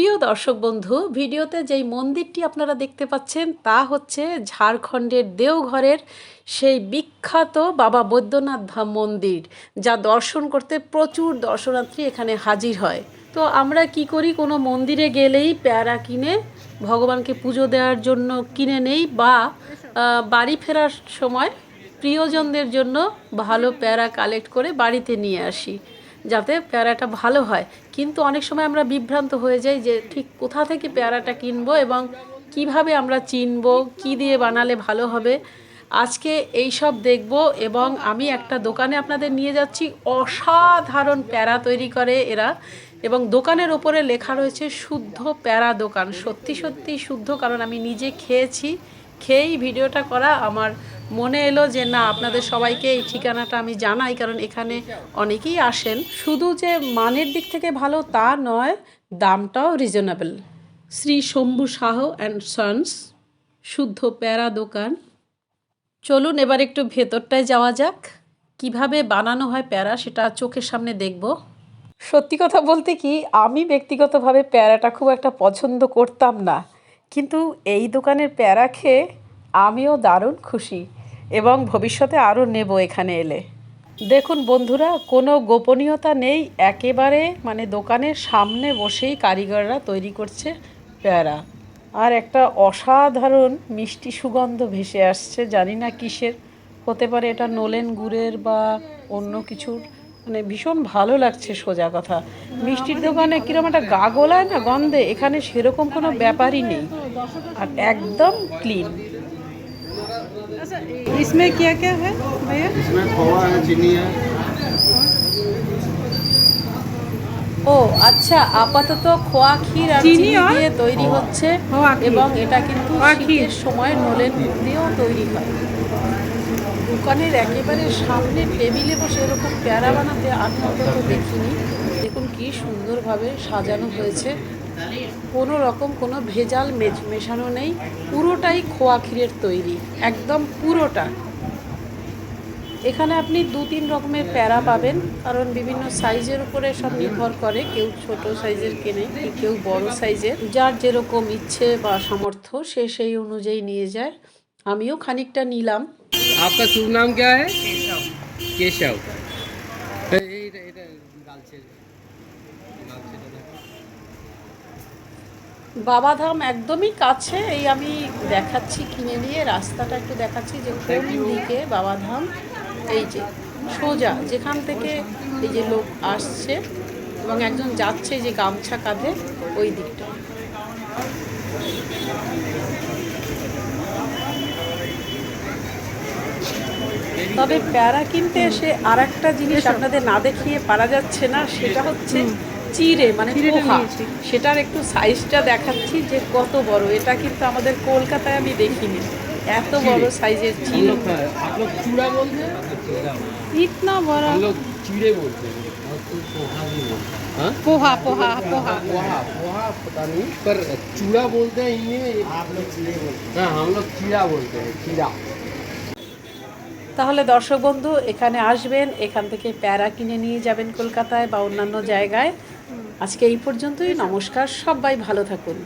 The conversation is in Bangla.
প্রিয় দর্শক বন্ধু, ভিডিওতে যেই মন্দিরটি আপনারা দেখতে পাচ্ছেন তা হচ্ছে ঝাড়খণ্ডের দেওঘরের সেই বিখ্যাত বাবা বৈদ্যনাথ ধাম মন্দির, যা দর্শন করতে প্রচুর দর্শনার্থী এখানে হাজির হয়। তো আমরা কি করি, কোনো মন্দিরে গেলেই প্যারা কিনে, ভগবানকে পুজো দেওয়ার জন্য কিনে নেই বা বাড়ি ফেরার সময় প্রিয়জনদের জন্য ভালো প্যারা কালেক্ট করে বাড়িতে নিয়ে আসি। যাতে পেয়ারাটা ভালো হয়। কিন্তু অনেক সময় আমরা বিভ্রান্ত হয়ে যাই যে ঠিক কোথা থেকে পেয়ারাটা কিনবো এবং কীভাবে আমরা চিনবো, কি দিয়ে বানালে ভালো হবে। আজকে এই সব দেখব এবং আমি একটা দোকানে আপনাদের নিয়ে যাচ্ছি। অসাধারণ প্যারা তৈরি করে এরা এবং দোকানের ওপরে লেখা রয়েছে শুদ্ধ প্যারা দোকান। সত্যি সত্যি শুদ্ধ, কারণ আমি নিজে খেয়েছি। খেয়েই ভিডিওটা করা আমার মনে এলো যে না, আপনাদের সবাইকে এই ঠিকানাটা আমি জানাই, কারণ এখানে অনেকেই আসেন। শুধু যে মানের দিক থেকে ভালো তা নয়, দামটাও reasonable Shri Shambhu Shah and sons, শুদ্ধ প্যারা দোকান। চলুন এবার একটু ভেতরটায় যাওয়া যাক। কীভাবে বানানো হয় প্যারা সেটা চোখের সামনে দেখব। সত্যি কথা বলতে কি, আমি ব্যক্তিগতভাবে প্যারাটা খুব একটা পছন্দ করতাম না। কিন্তু এই দোকানের প্যারা খেয়ে আমিও দারুণ খুশি। এবং ভবিষ্যতে আরও নেব এখানে এলে। দেখুন বন্ধুরা, কোনো গোপনীয়তা নেই। একেবারে মানে দোকানের সামনে বসেই কারিগররা তৈরি করছে প্যারা। আর একটা অসাধারণ মিষ্টি সুগন্ধ ভেসে আসছে, জানি না কিসের। হতে পারে এটা নোলেন গুড়ের বা অন্য কিছুর। মানে ভীষণ ভালো লাগছে সোজা কথা। মিষ্টির দোকানে কীরকম একটা গা গোলায় না গন্ধে, এখানে সেরকম কোনো ব্যাপারই নেই। আর একদম ক্লিন इसमें क्या क्या है भैया इसमें खोआ है चीनी है ও আচ্ছা আপাতত খোয়া ক্ষীর আর চিনি চিনি আর দিয়ে তৈরি হচ্ছে খোয়া ক্ষীর। এবং এটা কিন্তু খোয়া ক্ষীর। শীতের সময় নলেন গুড় দিয়েও তৈরি হয় দোকানের একেবারে সামনে টেবিলে বসে এরকম প্যারা বানাতে আমি অন্তত দেখিনি দেখুন কি সুন্দরভাবে সাজানো হয়েছে কোনো রকম কোনো ভেজাল মেশানো নেই। পুরোটাই খোয়া ক্ষীরের তৈরি। একদম পুরোটা। এখানে আপনি দু তিন রকমের প্যারা পাবেন কারণ বিভিন্ন সাইজের উপরে সব নির্ভর করে। কেউ ছোট সাইজের কেনে কেউ বড় সাইজের। যার যেরকম ইচ্ছে বা সামর্থ্য সে সেই অনুযায়ী নিয়ে যায়। আমিও খানিকটা নিলাম। আপনার শুভ নাম কে কেশব। বাবাধাম একদমই কাছে। এই আমি দেখাচ্ছি কিনে নিয়ে রাস্তাটা একটু দেখাচ্ছি যে কোন দিকে বাবাধাম। এই যে সোজা যেখান থেকে এই যে লোক আসছে এবং একজন যাচ্ছে যে গামছা কাঁধে ওই দিকটা। তবে প্যারা কিনতে এসে আর একটা জিনিস আপনাদের না দেখিয়ে পারা যাচ্ছে না সেটা হচ্ছে চিড়ে মানে চিড়েটা পোহা নিয়েছি। সেটার একটু সাইজটা দেখাচ্ছি যে কত বড় এটা কিন্তু আমাদের কলকাতায় আমি দেখিনি এত বড় সাইজের हम চিড়ে लोग आप लोग चूड़ा बोलते हैं इतना बड़ा हम लोग चीड़े बोलते हैं हाँ? पोहा पोहा पोहा पोहा पोहा पता नहीं पर चूड़ा बोलते हैं हिंदी में आप लोग चीड़े बोलते हैं हाँ हम लोग चीड़ा बोलते हैं चीड़ा তাহলে দর্শক বন্ধু, এখানে আসবেন, এখান থেকে প্যারা কিনে নিয়ে যাবেন কলকাতায় বা অন্যান্য জায়গায়। আজকে এই পর্যন্তই, নমস্কার, সবাই ভালো থাকুন।